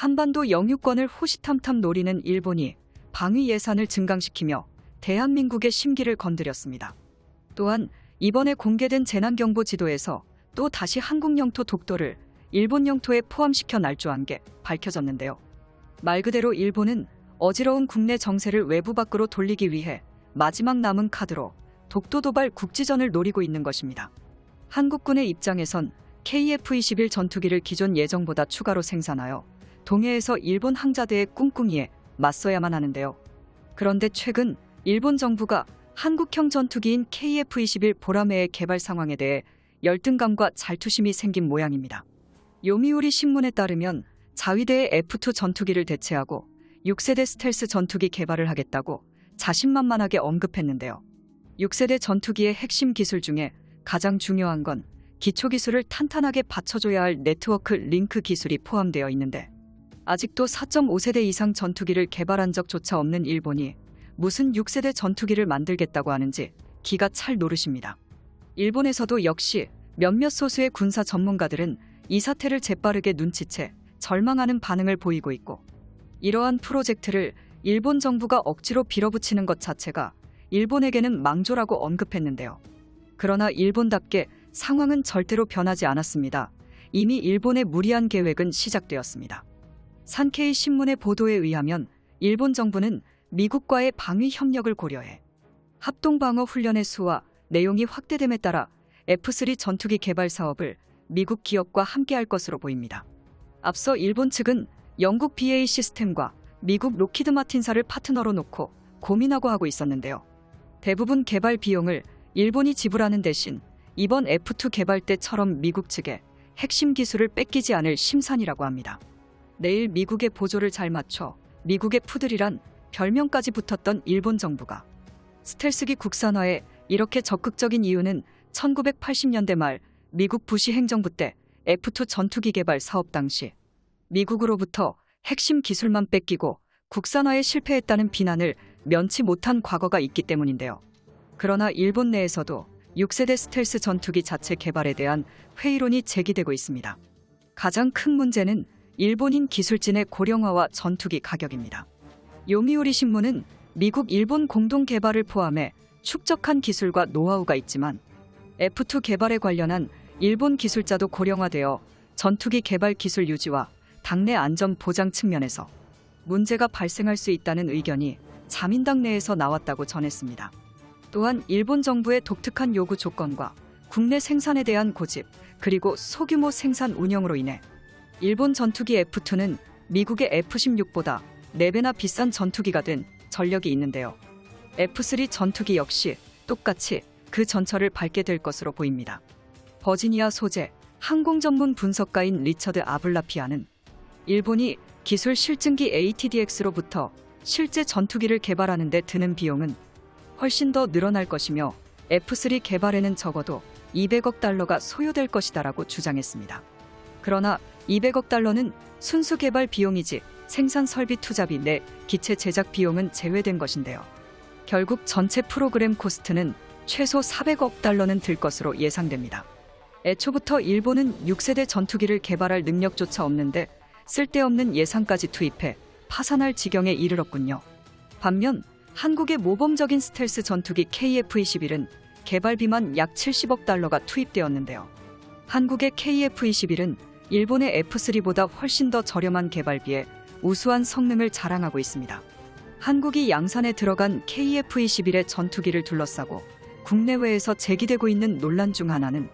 한반도 영유권을 호시탐탐 노리는 일본이 방위 예산을 증강시키며 대한민국의 심기를 건드렸습니다. 또한 이번에 공개된 재난경보 지도에서 또 다시 한국 영토 독도를 일본 영토에 포함시켜 날조한 게 밝혀졌는데요. 말 그대로 일본은 어지러운 국내 정세를 외부 밖으로 돌리기 위해 마지막 남은 카드로 독도 도발 국지전을 노리고 있는 것입니다. 한국군의 입장에선 KF-21 전투기를 기존 예정보다 추가로 생산하여 동해에서 일본 항자대의 꿍꿍이에 맞서야만 하는데요. 그런데 최근 일본 정부가 한국형 전투기인 KF-21 보라매의 개발 상황에 대해 열등감과 잘투심이 생긴 모양입니다. 요미우리 신문에 따르면 자위대의 F2 전투기를 대체하고 6세대 스텔스 전투기 개발을 하겠다고 자신만만하게 언급했는데요. 6세대 전투기의 핵심 기술 중에 가장 중요한 건 기초 기술을 탄탄하게 받쳐줘야 할 네트워크 링크 기술이 포함되어 있는데 아직도 4.5세대 이상 전투기를 개발한 적조차 없는 일본이 무슨 6세대 전투기를 만들겠다고 하는지 기가 찰 노릇입니다. 일본에서도 역시 몇몇 소수의 군사 전문가들은 이 사태를 재빠르게 눈치채 절망하는 반응을 보이고 있고 이러한 프로젝트를 일본 정부가 억지로 빌어붙이는 것 자체가 일본에게는 망조라고 언급했는데요. 그러나 일본답게 상황은 절대로 변하지 않았습니다. 이미 일본의 무리한 계획은 시작되었습니다. 산케이 신문의 보도에 의하면 일본 정부는 미국과의 방위 협력을 고려해 합동 방어 훈련의 수와 내용이 확대됨에 따라 F3 전투기 개발 사업을 미국 기업과 함께할 것으로 보입니다. 앞서 일본 측은 영국 BA 시스템과 미국 로키드 마틴사를 파트너로 놓고 고민하고 하고 있었는데요. 대부분 개발 비용을 일본이 지불하는 대신 이번 F2 개발 때처럼 미국 측에 핵심 기술을 뺏기지 않을 심산이라고 합니다. 내일 미국의 보조를 잘 맞춰 미국의 푸들이란 별명까지 붙었던 일본 정부가 스텔스기 국산화에 이렇게 적극적인 이유는 1980년대 말 미국 부시 행정부 때 F2 전투기 개발 사업 당시 미국으로부터 핵심 기술만 뺏기고 국산화에 실패했다는 비난을 면치 못한 과거가 있기 때문인데요. 그러나 일본 내에서도 6세대 스텔스 전투기 자체 개발에 대한 회의론이 제기되고 있습니다. 가장 큰 문제는 일본인 기술진의 고령화와 전투기 가격입니다. 요미우리 신문은 미국 일본 공동 개발을 포함해 축적한 기술과 노하우가 있지만 F2 개발에 관련한 일본 기술자도 고령화되어 전투기 개발 기술 유지와 당내 안전 보장 측면에서 문제가 발생할 수 있다는 의견이 자민당 내에서 나왔다고 전했습니다. 또한 일본 정부의 독특한 요구 조건과 국내 생산에 대한 고집, 그리고 소규모 생산 운영으로 인해 일본 전투기 F2는 미국의 F16보다 4배나 비싼 전투기가 된 전력이 있는데요. F3 전투기 역시 똑같이 그 전철을 밟게 될 것으로 보입니다. 버지니아 소재 항공 전문 분석가인 리처드 아블라피아는 일본이 기술 실증기 ATDX로부터 실제 전투기를 개발하는 데 드는 비용은 훨씬 더 늘어날 것이며 F3 개발에는 적어도 200억 달러가 소요될 것이다라고 주장했습니다. 그러나 200억 달러는 순수 개발 비용이지 생산 설비 투자비 내 기체 제작 비용은 제외된 것인데요. 결국 전체 프로그램 코스트는 최소 400억 달러는 들 것으로 예상됩니다. 애초부터 일본은 6세대 전투기를 개발할 능력조차 없는데 쓸데없는 예산까지 투입해 파산할 지경에 이르렀군요. 반면 한국의 모범적인 스텔스 전투기 KF-21은 개발비만 약 70억 달러가 투입되었는데요. 한국의 KF-21은 일본의 F3보다 훨씬 더 저렴한 개발비에 우수한 성능을 자랑하고 있습니다. 한국이 양산에 들어간 KF-21의 전투기를 둘러싸고 국내외에서 제기되고 있는 논란 중 하나는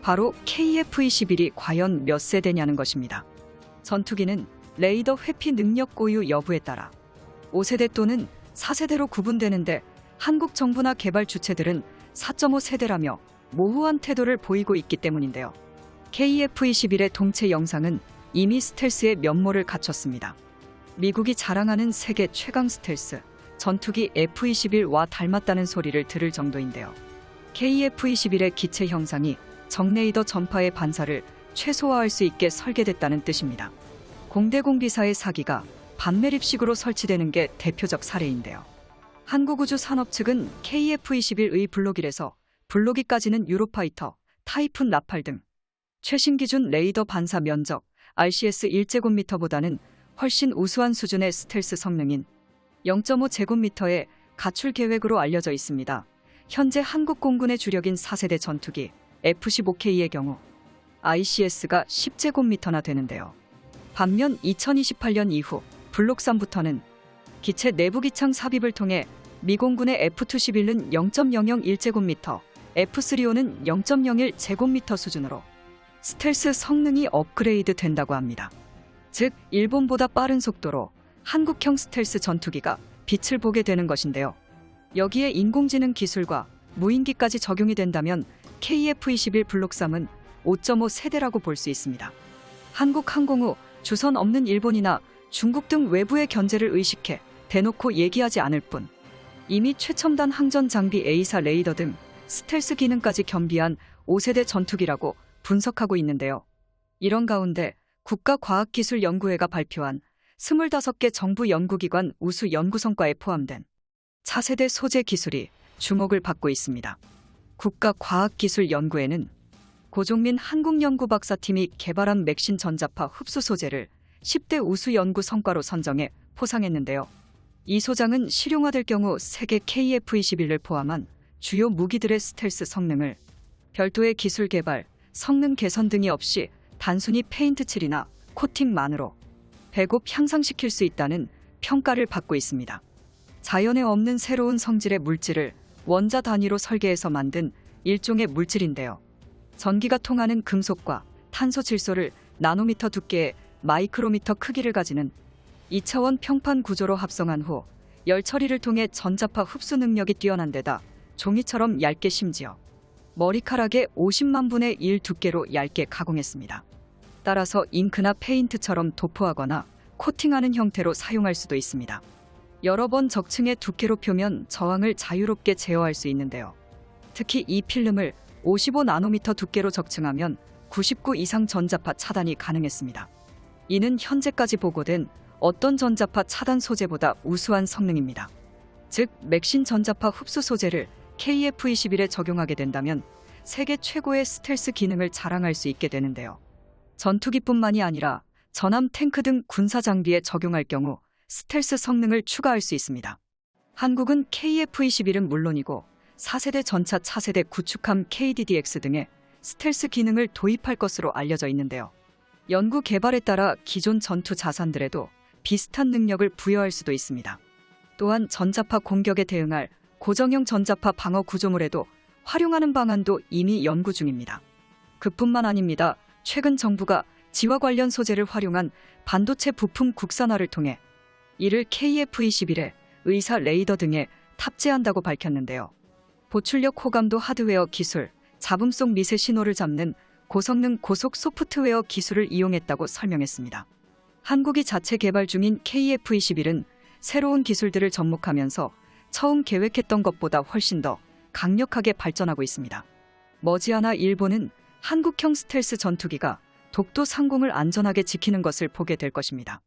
바로 KF-21이 과연 몇 세대냐는 것입니다. 전투기는 레이더 회피 능력 고유 여부에 따라 5세대 또는 4세대로 구분되는데 한국 정부나 개발 주체들은 4.5세대라며 모호한 태도를 보이고 있기 때문인데요. KF-21의 동체 영상은 이미 스텔스의 면모를 갖췄습니다. 미국이 자랑하는 세계 최강 스텔스 전투기 F-21와 닮았다는 소리를 들을 정도인데요. KF-21의 기체 형상이 정레이더 전파의 반사를 최소화할 수 있게 설계됐다는 뜻입니다. 공대공비사의 사기가 반매립식으로 설치되는 게 대표적 사례인데요. 한국우주 산업 측은 KF-21의 블록일에서 블록이까지는 유로파이터, 타이푼 라팔 등 최신 기준 레이더 반사 면적 RCS 1제곱미터보다는 훨씬 우수한 수준의 스텔스 성능인 0.5제곱미터의 가출 계획으로 알려져 있습니다. 현재 한국 공군의 주력인 4세대 전투기 F-15K의 경우 ICS가 10제곱미터나 되는데요. 반면 2028년 이후 블록 3부터는 기체 내부 기창 삽입을 통해 미공군의 F-211은 0.001제곱미터, F-35는 0.01제곱미터 수준으로 스텔스 성능이 업그레이드 된다고 합니다. 즉, 일본보다 빠른 속도로 한국형 스텔스 전투기가 빛을 보게 되는 것인데요. 여기에 인공지능 기술과 무인기까지 적용이 된다면 KF-21 블록 3은 5.5 세대라고 볼 수 있습니다. 한국 항공 후 주선 없는 일본이나 중국 등 외부의 견제를 의식해 대놓고 얘기하지 않을 뿐 이미 최첨단 항전 장비 A사 레이더 등 스텔스 기능까지 겸비한 5세대 전투기라고 분석하고 있는데요. 이런 가운데 국가과학기술연구회가 발표한 25개 정부 연구기관 우수 연구 성과에 포함된 차세대 소재 기술이 주목을 받고 있습니다. 국가과학기술연구회는 고종민 한국연구박사팀이 개발한 맥신 전자파 흡수 소재를 10대 우수 연구 성과로 선정해 포상했는데요. 이 소장은 실용화될 경우 세계 KF-21을 포함한 주요 무기들의 스텔스 성능을 별도의 기술 개발, 성능 개선 등이 없이 단순히 페인트 칠이나 코팅만으로 배곱 향상시킬 수 있다는 평가를 받고 있습니다. 자연에 없는 새로운 성질의 물질을 원자 단위로 설계해서 만든 일종의 물질인데요. 전기가 통하는 금속과 탄소 질소를 나노미터 두께의 마이크로미터 크기를 가지는 2차원 평판 구조로 합성한 후 열 처리를 통해 전자파 흡수 능력이 뛰어난 데다 종이처럼 얇게 심지어 머리카락의 50만 분의 1 두께로 얇게 가공했습니다. 따라서 잉크나 페인트처럼 도포하거나 코팅하는 형태로 사용할 수도 있습니다. 여러 번 적층의 두께로 표면 저항을 자유롭게 제어할 수 있는데요. 특히 이 필름을 55 나노미터 두께로 적층하면 99 이상 전자파 차단이 가능했습니다. 이는 현재까지 보고된 어떤 전자파 차단 소재보다 우수한 성능입니다. 즉, 맥신 전자파 흡수 소재를 KF-21에 적용하게 된다면 세계 최고의 스텔스 기능을 자랑할 수 있게 되는데요. 전투기뿐만이 아니라 전함 탱크 등 군사 장비에 적용할 경우 스텔스 성능을 추가할 수 있습니다. 한국은 KF-21은 물론이고 4세대 전차 차세대 구축함 KDDX 등의 스텔스 기능을 도입할 것으로 알려져 있는데요. 연구 개발에 따라 기존 전투 자산들에도 비슷한 능력을 부여할 수도 있습니다. 또한 전자파 공격에 대응할 고정형 전자파 방어 구조물에도 활용하는 방안도 이미 연구 중입니다. 그뿐만 아닙니다. 최근 정부가 지화 관련 소재를 활용한 반도체 부품 국산화를 통해 이를 KF-21에 의사 레이더 등에 탑재한다고 밝혔는데요. 보출력 호감도 하드웨어 기술, 잡음 속 미세 신호를 잡는 고성능 고속 소프트웨어 기술을 이용했다고 설명했습니다. 한국이 자체 개발 중인 KF-21은 새로운 기술들을 접목하면서 처음 계획했던 것보다 훨씬 더 강력하게 발전하고 있습니다. 머지않아 일본은 한국형 스텔스 전투기가 독도 상공을 안전하게 지키는 것을 보게 될 것입니다.